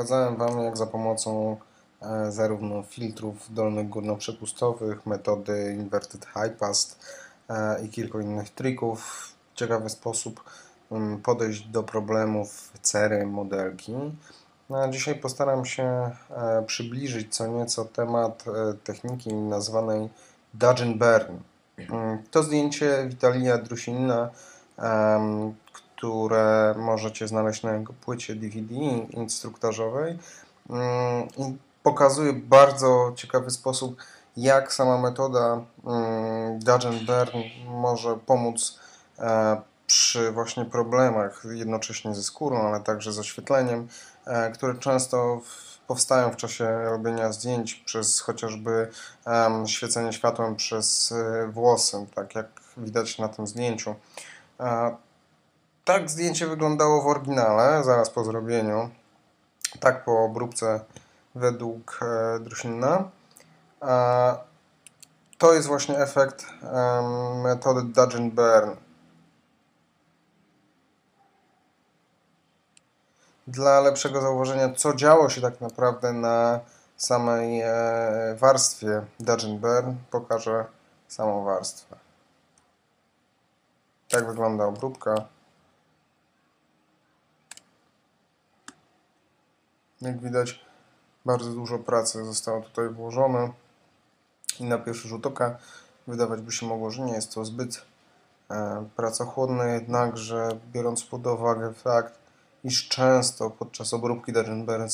Pokazałem Wam, jak za pomocą e, zarówno filtrów dolnych górnoprzepustowych, metody Inverted High Pass e, i kilku innych trików w ciekawy sposób mm, podejść do problemów cery modelki. No, dzisiaj postaram się e, przybliżyć co nieco temat techniki nazwanej Dodge and Burn. Mm, to zdjęcie Witalia Drusinina które możecie znaleźć na jego płycie DVD instruktażowej mm, i pokazuje bardzo ciekawy sposób, jak sama metoda mm, Dodge and Burn może pomóc e, przy właśnie problemach jednocześnie ze skórą, ale także z oświetleniem, e, które często powstają w czasie robienia zdjęć przez chociażby świecenie światłem przez e, włosy, tak jak widać na tym zdjęciu. Tak zdjęcie wyglądało w oryginale, zaraz po zrobieniu. Tak po obróbce według e, Drusinna. E, to jest właśnie efekt e, metody Dodge and Burn. Dla lepszego zauważenia, co działo się tak naprawdę na samej e, warstwie Dodge and Burn, pokażę samą warstwę. Tak wygląda obróbka. Jak widać, bardzo dużo pracy zostało tutaj włożone i na pierwszy rzut oka wydawać by się mogło, że nie jest to zbyt e, pracochłonne, jednakże biorąc pod uwagę fakt, iż często podczas obróbki e,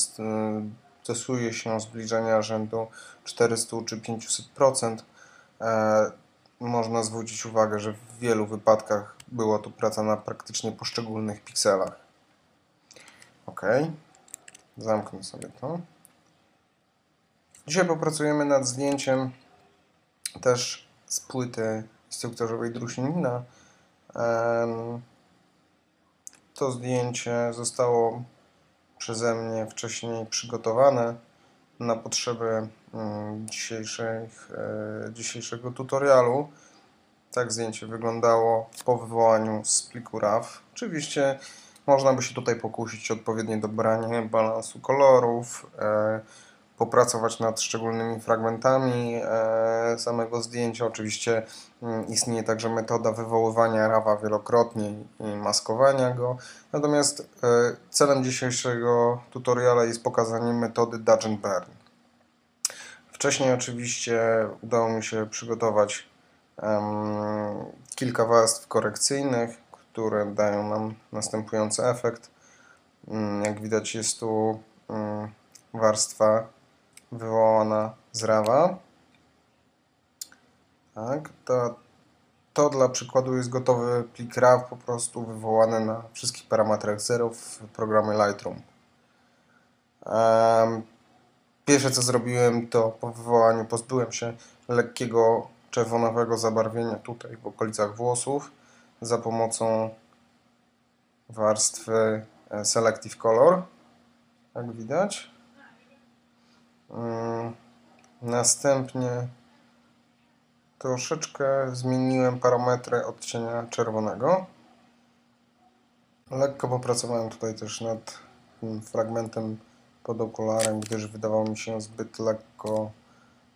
stosuje się zbliżenia rzędu 400 czy 500%, e, można zwrócić uwagę, że w wielu wypadkach była to praca na praktycznie poszczególnych pikselach. OK. Zamknę sobie to. Dzisiaj popracujemy nad zdjęciem też z płyty instruktorzowej Drusinina. To zdjęcie zostało przeze mnie wcześniej przygotowane na potrzeby mm, dzisiejszych, e, dzisiejszego tutorialu. Tak zdjęcie wyglądało po wywołaniu z pliku RAW. Oczywiście można by się tutaj pokusić o odpowiednie dobranie balansu kolorów, e, popracować nad szczególnymi fragmentami e, samego zdjęcia. Oczywiście mm, istnieje także metoda wywoływania rawa wielokrotnie i maskowania go. Natomiast e, celem dzisiejszego tutoriala jest pokazanie metody Dodge and Burn. Wcześniej oczywiście udało mi się przygotować kilka warstw korekcyjnych, które dają nam następujący efekt. Mm, jak widać jest tu mm, warstwa wywołana z rawa. Tak, to, to dla przykładu jest gotowy plik RAW po prostu wywołany na wszystkich parametrach 0 w programie Lightroom. Pierwsze co zrobiłem to po wywołaniu pozbyłem się lekkiego czerwonowego zabarwienia tutaj w okolicach włosów za pomocą warstwy e, Selective Color, jak widać. Mm, następnie troszeczkę zmieniłem parametry odcienia czerwonego. Lekko popracowałem tutaj też nad tym fragmentem pod okularem, gdyż wydawał mi się zbyt lekko,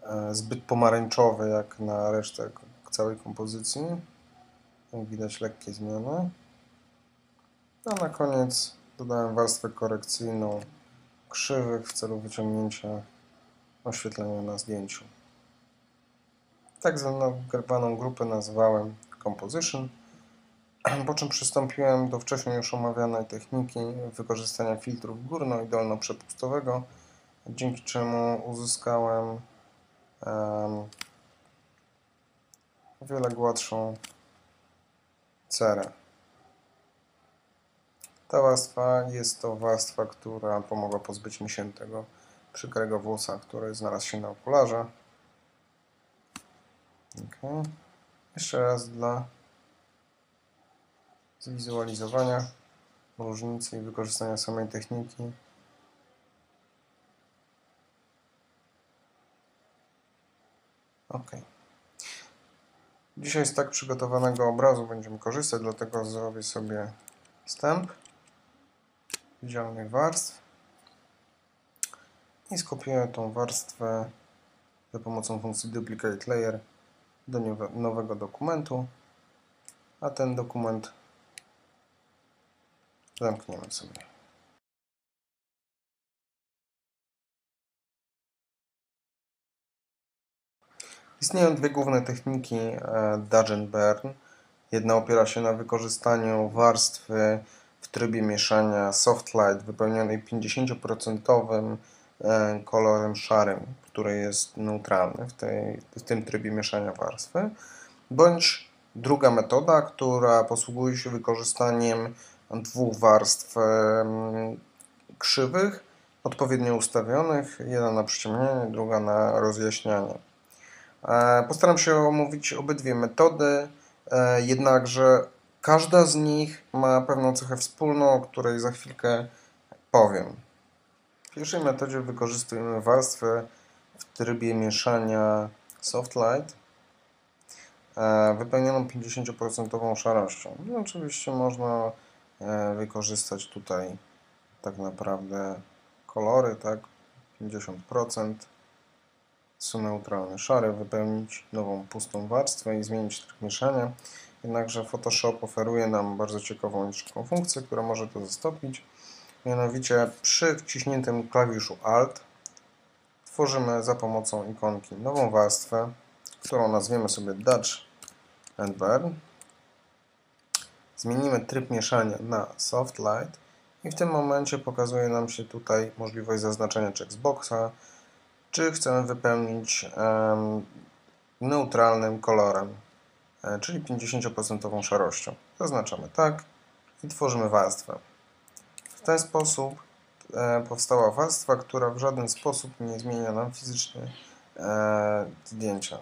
e, zbyt pomarańczowy jak na resztę całej kompozycji. Widać lekkie zmiany. A na koniec dodałem warstwę korekcyjną krzywych w celu wyciągnięcia oświetlenia na zdjęciu. Tak zwaną grupę nazwałem Composition, po czym przystąpiłem do wcześniej już omawianej techniki wykorzystania filtrów górno- i dolno-przepustowego, dzięki czemu uzyskałem um, wiele gładszą cerę. Ta warstwa jest to warstwa, która pomogła pozbyć mi się tego przykrego włosa, który znalazł się na okularze. Okay. Jeszcze raz dla zwizualizowania różnicy i wykorzystania samej techniki. OK. Dzisiaj z tak przygotowanego obrazu będziemy korzystać, dlatego zrobię sobie wstęp widzialnych warstw. i skopiuję tą warstwę za pomocą funkcji duplicate layer do nowe- nowego dokumentu, a ten dokument zamkniemy sobie. Istnieją dwie główne techniki e, Dodge Burn. Jedna opiera się na wykorzystaniu warstwy w trybie mieszania Soft Light wypełnionej 50% e, kolorem szarym, który jest neutralny w, tej, w tym trybie mieszania warstwy, bądź druga metoda, która posługuje się wykorzystaniem dwóch warstw em, krzywych, odpowiednio ustawionych, jedna na przyciemnienie, druga na rozjaśnianie. E, Postaram się omówić obydwie metody, e, jednakże każda z nich ma pewną cechę wspólną, o której za chwilkę powiem. W pierwszej metodzie wykorzystujemy warstwę w trybie mieszania Soft Light e, wypełnioną 50% szarością. No, oczywiście można wykorzystać tutaj tak naprawdę kolory, tak? 50% są neutralne, szary, wypełnić nową pustą warstwę i zmienić tryb mieszania. Jednakże Photoshop oferuje nam bardzo ciekawą i szybką funkcję, która może to zastąpić. Mianowicie przy wciśniętym klawiszu Alt tworzymy za pomocą ikonki nową warstwę, którą nazwiemy sobie Dodge and Burn. Zmienimy tryb mieszania na Soft Light i w tym momencie pokazuje nam się tutaj możliwość zaznaczenia checkboxa, czy chcemy wypełnić neutralnym kolorem, e, czyli 50% szarością. Zaznaczamy tak i tworzymy warstwę. W ten sposób e, powstała warstwa, która w żaden sposób nie zmienia nam fizycznie e, zdjęcia.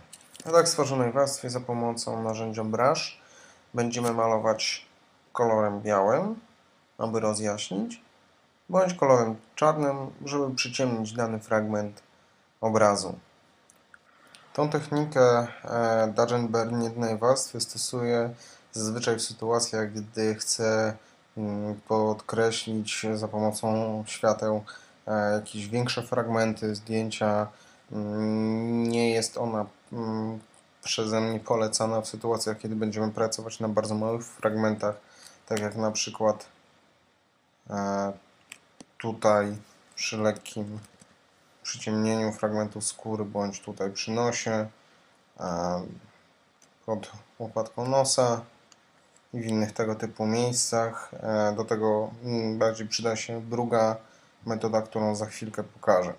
Na tak stworzonej warstwie za pomocą narzędzia Brush będziemy malować kolorem białym, aby rozjaśnić, bądź kolorem czarnym, żeby przyciemnić dany fragment obrazu. Tą technikę e, Burn jednej warstwy stosuję zazwyczaj w sytuacjach, gdy chcę mm, podkreślić za pomocą świateł e, jakieś większe fragmenty zdjęcia. Mm, Nie jest ona mm, przeze mnie polecana w sytuacjach, kiedy będziemy pracować na bardzo małych fragmentach, tak jak na przykład e, tutaj przy lekkim przyciemnieniu fragmentu skóry, bądź tutaj przy nosie, pod łopatką nosa i w innych tego typu miejscach. E, Do tego mm, bardziej przyda się druga metoda, którą za chwilkę pokażę.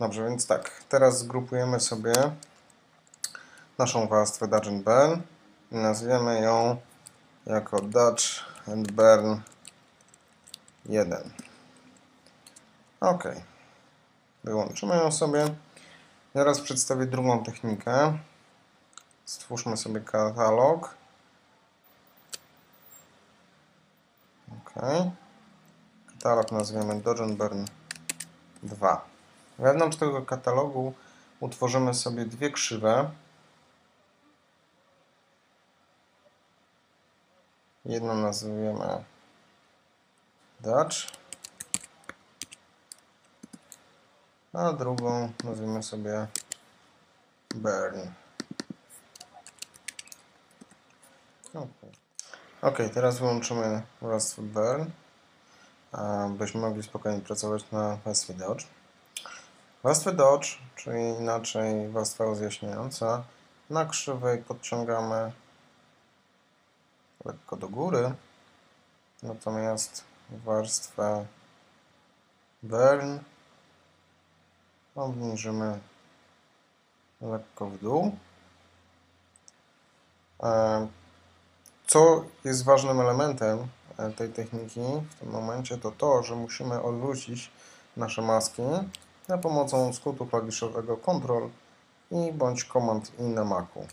Dobrze, więc tak, teraz zgrupujemy sobie naszą warstwę Dodge and Burn i nazwiemy ją jako Dodge and Burn 1. OK. Wyłączymy ją sobie. Teraz przedstawię drugą technikę. Stwórzmy sobie katalog. OK. Katalog nazwiemy Dodge and Burn 2. Wewnątrz tego katalogu utworzymy sobie dwie krzywe. Jedną nazwiemy Dodge, a drugą nazwiemy sobie Burn. Ok, teraz wyłączymy warstwę Burn, byśmy mogli spokojnie pracować na warstwie Dodge. Warstwę Dodge, czyli inaczej warstwa rozjaśniająca, na krzywej podciągamy lekko do góry, natomiast warstwę Burn obniżymy lekko w dół. E, Co jest ważnym elementem e, tej techniki w tym momencie, to to, że musimy odwrócić nasze maski za pomocą skrótu klawiszowego Ctrl i bądź Command I na Macu.